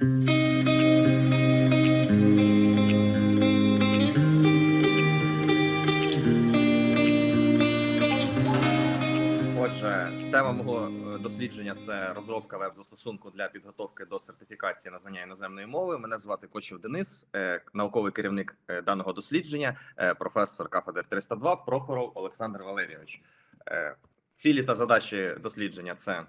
Отже, тема мого е, дослідження це розробка веб-застосунку для підготовки до сертифікації на знання іноземної мови. Мене звати Кочев Денис, е, науковий керівник е, даного дослідження, професор кафедри 302 Прохоров Олександр Валерійович. Цілі та задачі дослідження це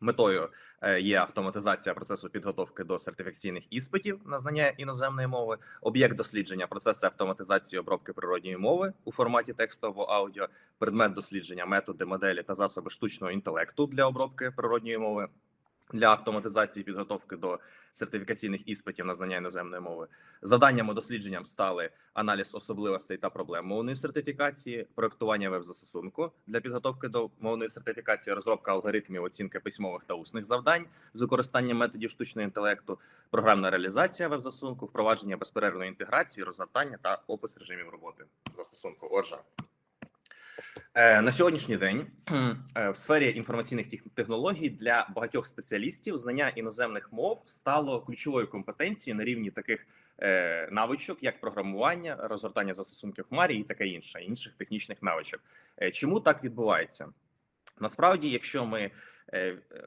метою е, є автоматизація процесу підготовки до сертифікаційних іспитів на знання іноземної мови. Об'єкт дослідження процеси автоматизації обробки природньої мови у форматі текстового аудіо, предмет дослідження, методи, моделі та засоби штучного інтелекту для обробки природньої мови. Для автоматизації підготовки до сертифікаційних іспитів на знання іноземної мови завданнями дослідженням стали аналіз особливостей та проблем мовної сертифікації, проектування веб-застосунку для підготовки до мовної сертифікації, розробка алгоритмів оцінки письмових та усних завдань з використанням методів штучного інтелекту, програмна реалізація веб-застосунку, впровадження безперервної інтеграції, розгортання та опис режимів роботи застосунку. Отже. Е, На сьогоднішній день е, в сфері інформаційних технологій для багатьох спеціалістів знання іноземних мов стало ключовою компетенцією на рівні таких е, навичок, як програмування, розгортання застосунків Хмарі і таке інше, інших технічних навичок. Чому так відбувається? Насправді, якщо ми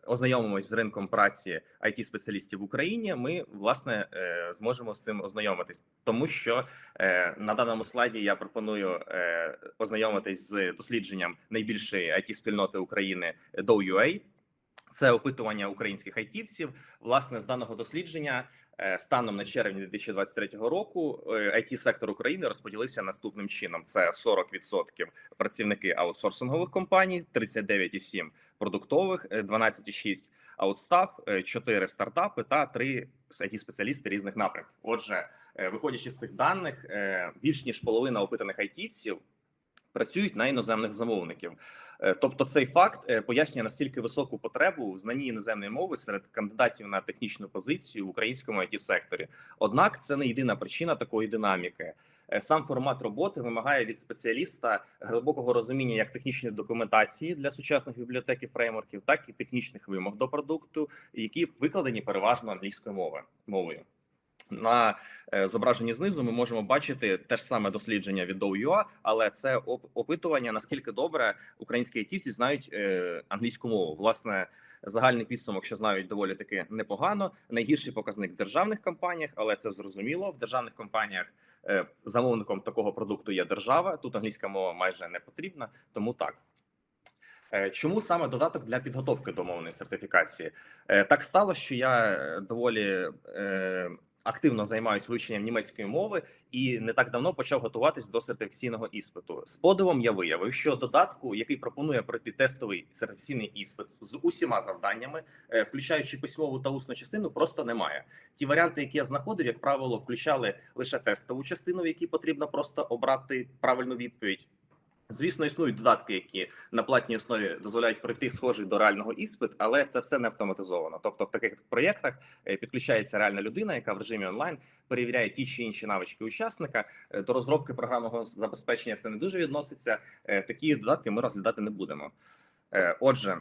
ознайомимось з ринком праці it спеціалістів в Україні, ми власне е, зможемо з цим ознайомитись, тому що Е, На даному слайді я пропоную е, ознайомитись з дослідженням найбільшої it спільноти України до UA. Це опитування українських айтівців. Власне, з даного дослідження е, станом на червень 2023 року it сектор України розподілився наступним чином: це 40% працівники аутсорсингових компаній, 39,7% продуктових, е, 12,6% аутстаф, 4 стартапи та 3 it спеціалісти різних напрямків. Отже, е, виходячи з цих даних, е, більш ніж половина опитаних айтівців працюють на іноземних замовників. Е, Тобто, цей факт е, пояснює настільки високу потребу в знанні іноземної мови серед кандидатів на технічну позицію в українському it секторі. Однак це не єдина причина такої динаміки. Е, Сам формат роботи вимагає від спеціаліста глибокого розуміння як технічної документації для сучасних бібліотек і фреймворків, так і технічних вимог до продукту, які викладені переважно англійською мовою мовою. На е, зображенні знизу ми можемо бачити те ж саме дослідження від DOUA, але це опитування наскільки добре українські айтівці знають е, англійську мову. Власне, загальний підсумок, що знають доволі таки непогано. Найгірший показник в державних компаніях, але це зрозуміло. В державних компаніях е, замовником такого продукту є держава. Тут англійська мова майже не потрібна, тому так. Чому саме додаток для підготовки до мовної сертифікації? Так стало, що я доволі активно займаюся вивченням німецької мови і не так давно почав готуватись до сертифікаційного іспиту. З подивом я виявив, що додатку, який пропонує пройти тестовий сертифікаційний іспит з усіма завданнями, е, включаючи письмову та усну частину, просто немає. Ті варіанти, які я знаходив, як правило, включали лише тестову частину, в якій потрібно просто обрати правильну відповідь. Звісно, існують додатки, які на платній основі дозволяють пройти схожий до реального іспит, але це все не автоматизовано. Тобто, в таких проєктах е, підключається реальна людина, яка в режимі онлайн перевіряє ті чи інші навички учасника. Е, До розробки програмного забезпечення це не дуже відноситься. Е, Такі додатки ми розглядати не будемо. Отже.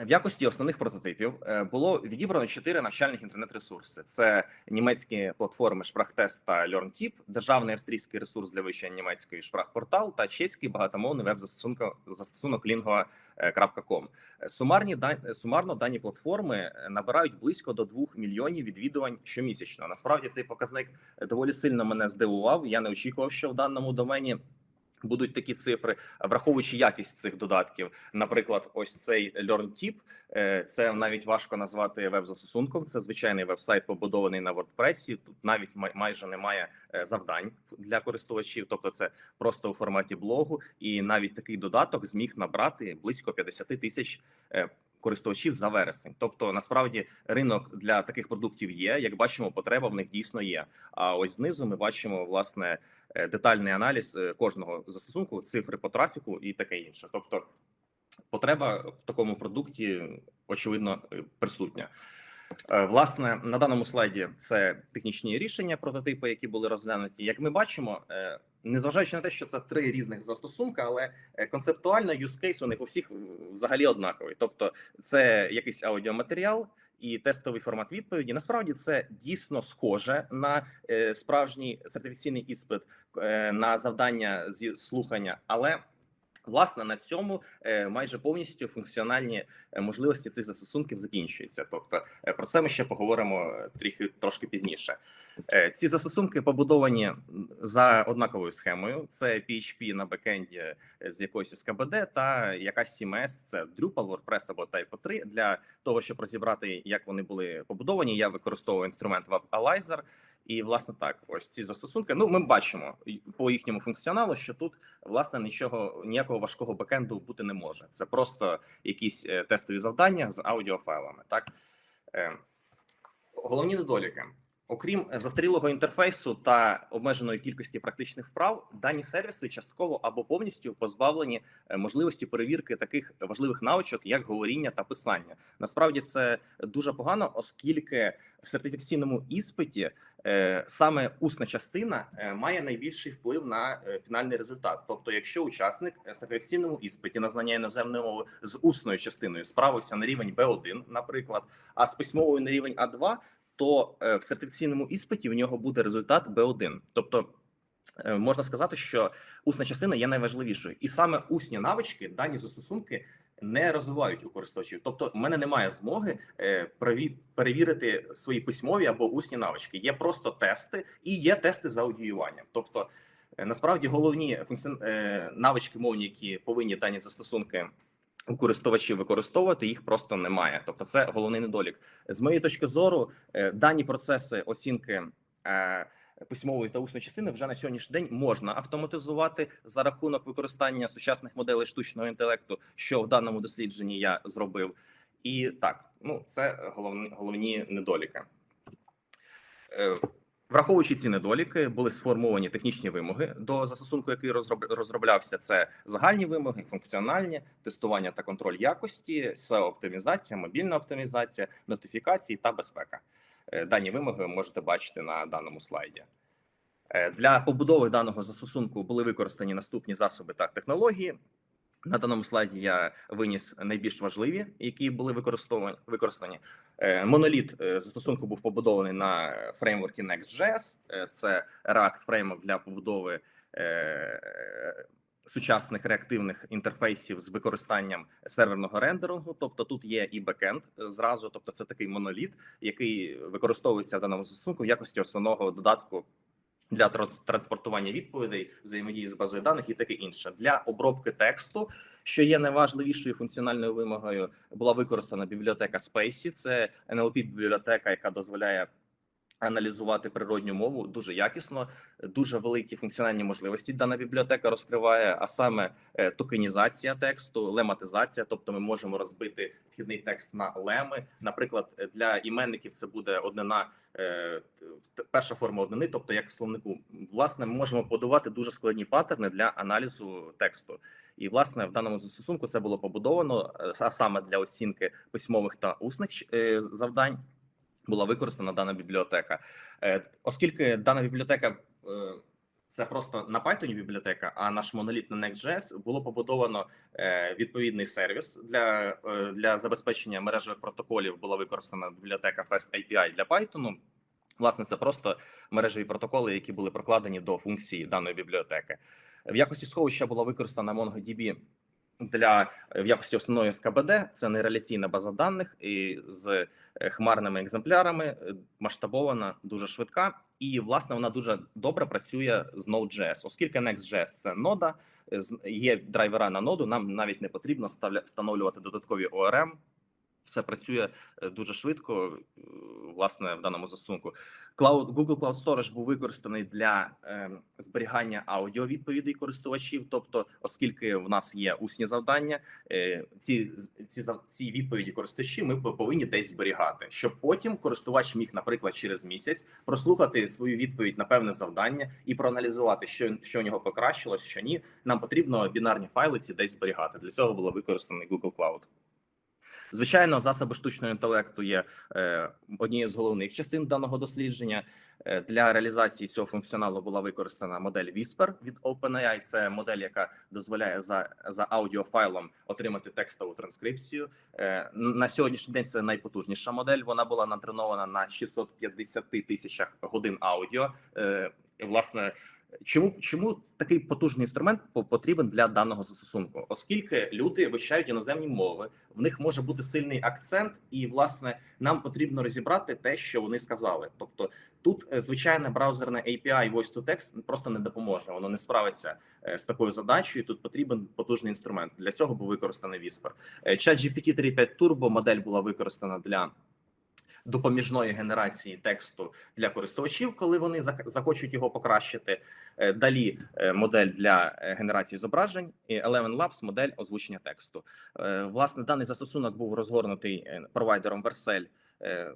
В якості основних прототипів е, було відібрано чотири навчальних інтернет-ресурси: це німецькі платформи SprachTest та LearnTip, державний австрійський ресурс для вивчення німецької Sprachportal та чеський багатомовний веб-застосунок застосунок lingua.com. Е, Сумарні дан- сумарно дані платформи е, набирають близько до 2 мільйонів відвідувань щомісячно. Насправді цей показник доволі сильно мене здивував. Я не очікував, що в даному домені будуть такі цифри, враховуючи якість цих додатків. Наприклад, ось цей LearnTip, е, це навіть важко назвати веб-застосунком. Це звичайний веб-сайт, побудований на WordPress. Тут навіть май- майже немає е, завдань для користувачів, тобто це просто у форматі блогу. І навіть такий додаток зміг набрати близько 50 тисяч. Користувачів за вересень, тобто насправді ринок для таких продуктів є. Як бачимо, потреба в них дійсно є. А ось знизу ми бачимо власне е, детальний аналіз е, кожного застосунку, цифри по трафіку і таке інше. Тобто, потреба в такому продукті очевидно е, присутня. Е, Власне, на даному слайді це технічні рішення, прототипи, які були розглянуті. Як ми бачимо, е, незважаючи на те, що це три різних застосунка, але е, концептуально use case у них у всіх взагалі однаковий. Тобто, це якийсь аудіоматеріал, і тестовий формат відповіді. Насправді це дійсно схоже на справжній сертифікаційний іспит на завдання зі слухання, але Власне, на цьому е, майже повністю функціональні е, можливості цих застосунків закінчуються. Тобто е, про це ми ще поговоримо трохи трошки пізніше. Ці застосунки побудовані за однаковою схемою: це PHP на бекенді з якоюсь СКБД та якась CMS, це Drupal, WordPress або Type 3. Для того щоб розібрати, як вони були побудовані, я використовую інструмент WebAlyzer. І власне так, ось ці застосунки. Ну, ми бачимо по їхньому функціоналу, що тут власне нічого ніякого важкого бекенду бути не може. Це просто якісь е, тестові завдання з аудіофайлами. Так Е, головні недоліки. Окрім застарілого інтерфейсу та обмеженої кількості практичних вправ, дані сервіси частково або повністю позбавлені е, можливості перевірки таких важливих навичок, як говоріння та писання. Насправді це дуже погано, оскільки в сертифікаційному іспиті е, саме усна частина е, має найбільший вплив на е, фінальний результат. Тобто, якщо учасник в сертифікаційному іспиті на знання іноземної мови з усною частиною справився на рівень B1, наприклад, а з письмовою на рівень А2, то е, в сертифікаційному іспиті в нього буде результат B1. Тобто е, можна сказати, що усна частина є найважливішою, і саме усні навички дані застосунки не розвивають у користувачів. Тобто, в мене немає змоги е, перевірити свої письмові або усні навички. Є просто тести і є тести за аудіюванням. Тобто, насправді головні функціон... навички мовні, які повинні дані застосунки. У користувачів використовувати їх просто немає. Тобто, це головний недолік. З моєї точки зору, е, дані процеси оцінки е, письмової та усної частини вже на сьогоднішній день можна автоматизувати за рахунок використання сучасних моделей штучного інтелекту, що в даному дослідженні я зробив. І так, ну це головні головні недоліки. Враховуючи ці недоліки, були сформовані технічні вимоги до застосунку, який розроб- розроблявся. Це загальні вимоги, функціональні, тестування та контроль якості, SEO-оптимізація, мобільна оптимізація, нотифікації та безпека. Е, Дані вимоги ви можете бачити на даному слайді. Е, Для побудови даного застосунку були використані наступні засоби та технології. На даному слайді я виніс найбільш важливі, які були використовані Моноліт е, застосунку був побудований на фреймворкі Next.js. Е, Це React фреймворк для побудови е, сучасних реактивних інтерфейсів з використанням серверного рендерингу. Тобто тут є і бекенд е, зразу, тобто це такий моноліт, який використовується в даному застосунку в якості основного додатку для транс- транспортування відповідей, взаємодії з базою даних і таке інше. Для обробки тексту, що є найважливішою функціональною вимогою, була використана бібліотека Spacey. Це NLP бібліотека, яка дозволяє аналізувати природню мову дуже якісно, дуже великі функціональні можливості дана бібліотека розкриває, а саме е, токенізація тексту, лематизація, тобто ми можемо розбити вхідний текст на леми. Наприклад, е, для іменників це буде однина, е, перша форма однини, тобто як в словнику. Власне, ми можемо подавати дуже складні паттерни для аналізу тексту. І власне в даному застосунку це було побудовано, а саме для оцінки письмових та усних завдань була використана дана бібліотека. Е, Оскільки дана бібліотека е, це просто на Python бібліотека, а наш моноліт на Next.js було побудовано е, відповідний сервіс для, для забезпечення мережевих протоколів. Була використана бібліотека Fast API для Python. Власне, це просто мережеві протоколи, які були прокладені до функції даної бібліотеки. В якості сховища була використана MongoDB для в якості основної СКБД. Це нереляційна база даних і з е, хмарними екземплярами, е, масштабована, дуже швидка, і власне вона дуже добре працює з Node.js. оскільки Next.js – це нода, е, є драйвера на ноду. Нам навіть не потрібно встановлювати додаткові ORM. Все працює е, дуже швидко, е, власне, в даному застосунку. Cloud, Google Cloud Storage був використаний для е, зберігання аудіовідповідей користувачів. Тобто, оскільки в нас є усні завдання, е, ці, ці, ці відповіді користувачі ми повинні десь зберігати, щоб потім користувач міг, наприклад, через місяць прослухати свою відповідь на певне завдання і проаналізувати, що, що у нього покращилось, що ні. Нам потрібно бінарні файли ці десь зберігати. Для цього було використаний Google Cloud. Звичайно, засоби штучного інтелекту є е, однією з головних частин даного дослідження. Е, Для реалізації цього функціоналу була використана модель Whisper від OpenAI. Це модель, яка дозволяє за, за аудіофайлом отримати текстову транскрипцію. Е, На сьогоднішній день це найпотужніша модель. Вона була натренована на 650 тисячах годин аудіо. Власне, чому чому такий потужний інструмент потрібен для даного застосунку? Оскільки люди вивчають іноземні мови, в них може бути сильний акцент, і власне нам потрібно розібрати те, що вони сказали. Тобто, тут е, звичайне браузерне API Voice to Text просто не допоможе. Воно не справиться е, з такою задачею. Тут потрібен потужний інструмент. Для цього був використаний Whisper. Е, ChatGPT 3.5 Turbo модель була використана для допоміжної генерації тексту для користувачів, коли вони зах- захочуть його покращити. Е, Далі е, модель для е, генерації зображень і Eleven Labs модель озвучення тексту. Власне, даний застосунок був розгорнутий провайдером Vercel.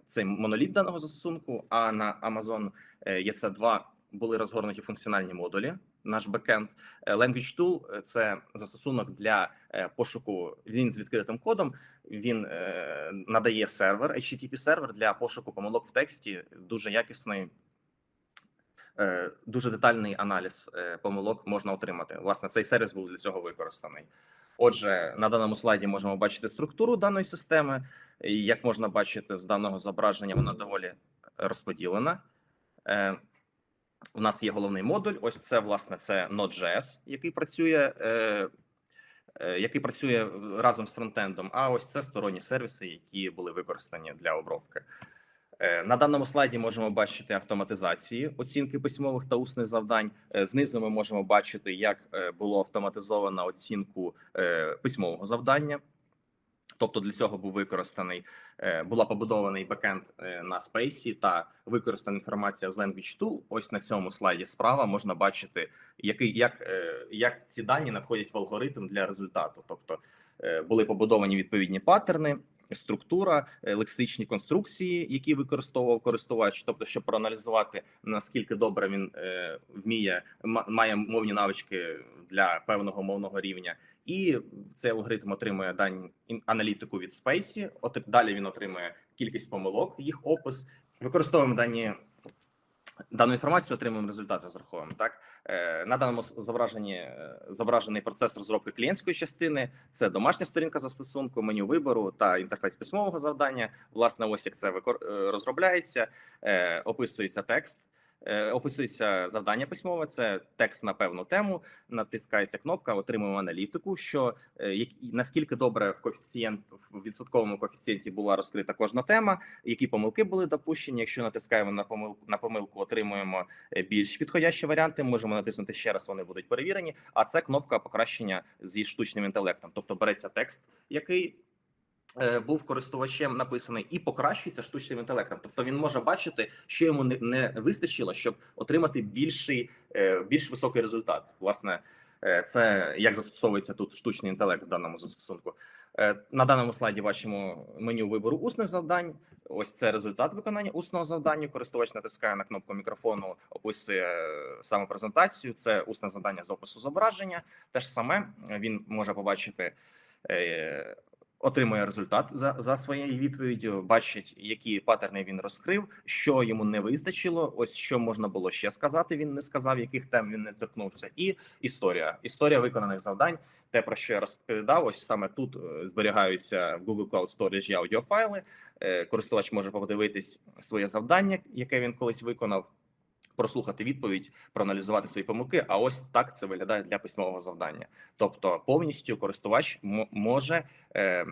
цей моноліт даного застосунку. А на Amazon е, EC2 були розгорнуті функціональні модулі. Наш бекенд Е, Language Tool – це застосунок для е, пошуку. Він з відкритим кодом. Він е, надає сервер, HTTP сервер для пошуку помилок в тексті. Дуже якісний, е, дуже детальний аналіз е, помилок можна отримати. Власне, цей сервіс був для цього використаний. Отже, на даному слайді можемо бачити структуру даної системи. І Як можна бачити з даного зображення, вона доволі розподілена. У нас є головний модуль. Ось це власне це Node.js, який працює, е, е, який працює разом з фронтендом. А ось це сторонні сервіси, які були використані для обробки. Е, На даному слайді можемо бачити автоматизації оцінки письмових та усних завдань. Е, Знизу ми можемо бачити, як е, було автоматизовано оцінку письмового завдання. Тобто для цього був використаний, е, була побудований бекенд е, на Space та використана інформація з Language Tool. Ось на цьому слайді справа можна бачити, який як, е, як ці дані надходять в алгоритм для результату. Тобто були побудовані відповідні паттерни, структура, лексичні конструкції, які використовував користувач. Тобто, щоб проаналізувати наскільки добре він вміє, ма- має мовні навички для певного мовного рівня, і цей алгоритм отримує дані аналітику від Space, От далі він отримує кількість помилок, їх опис. Використовуємо дані. Дану інформацію отримуємо результат розраховуємо. Так Е, на даному зображенні е, зображений процес розробки клієнтської частини. Це домашня сторінка застосунку, меню вибору та інтерфейс письмового завдання. Власне, ось як це е, розробляється, описується текст. Е, Описується завдання письмове, це текст на певну тему. Натискається кнопка, отримуємо аналітику. Що е, як- наскільки добре в коефіцієнт в відсотковому коефіцієнті була розкрита кожна тема, які помилки були допущені. Якщо натискаємо на помилку на помилку, отримуємо е, більш підходящі варіанти. Можемо натиснути ще раз, вони будуть перевірені. А це кнопка покращення зі штучним інтелектом. Тобто береться текст, який був користувачем написаний, і покращується штучним інтелектом. Тобто він може бачити, що йому не, вистачило, щоб отримати більший, е, більш високий результат. Власне, е, це як застосовується тут штучний інтелект в даному застосунку. Е, На даному слайді бачимо меню вибору усних завдань. Ось це результат виконання усного завдання. Користувач натискає на кнопку мікрофону, описує е, саме презентацію. Це усне завдання з опису зображення. Те ж саме він може побачити. Отримує результат за, за своєю відповіддю, бачить, які паттерни він розкрив, що йому не вистачило. Ось що можна було ще сказати. Він не сказав, яких тем він не торкнувся. І історія. Історія виконаних завдань. Те, про що я розповідав, ось саме тут е, зберігаються в Google Cloud Storage аудіофайли. Е, Користувач може подивитись своє завдання, яке він колись виконав, прослухати відповідь, проаналізувати свої помилки. А ось так це виглядає для письмового завдання. Тобто, повністю користувач може е,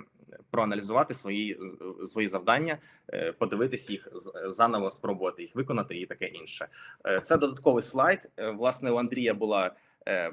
проаналізувати свої свої завдання, е, подивитись їх заново, спробувати їх виконати і таке інше. Е, Це додатковий слайд. Е, Власне, у Андрія була. е,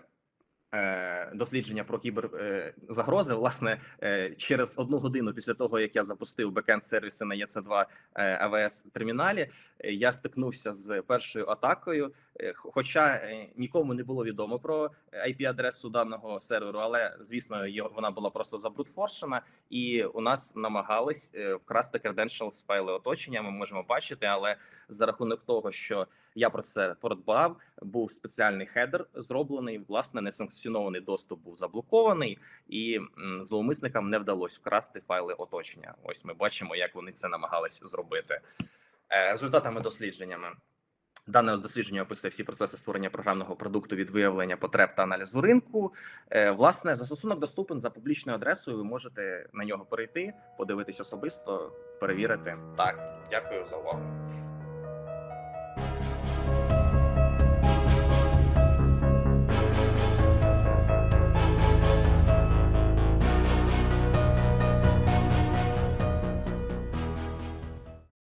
Дослідження про кіберзагрози. Власне, е, через одну годину після того, як я запустив бекенд сервіси на EC2 АВС терміналі, е, я стикнувся з першою атакою. Е, Хоча е, нікому не було відомо про IP-адресу даного серверу, але звісно, вона була просто забрутфоршена, і у нас намагались е, вкрасти credentials файли оточення. Ми можемо бачити, але за рахунок того, що я про це подбав, був спеціальний хедер зроблений власне несанкціонований доступ був заблокований, і зловмисникам не вдалося вкрасти файли оточення. Ось ми бачимо, як вони це намагались зробити. Е, Результатами дослідженнями. Дане дослідження описує всі процеси створення програмного продукту від виявлення потреб та аналізу ринку. Е, Власне, застосунок доступен за публічною адресою. Ви можете на нього перейти, подивитись особисто, перевірити. Так, дякую за увагу.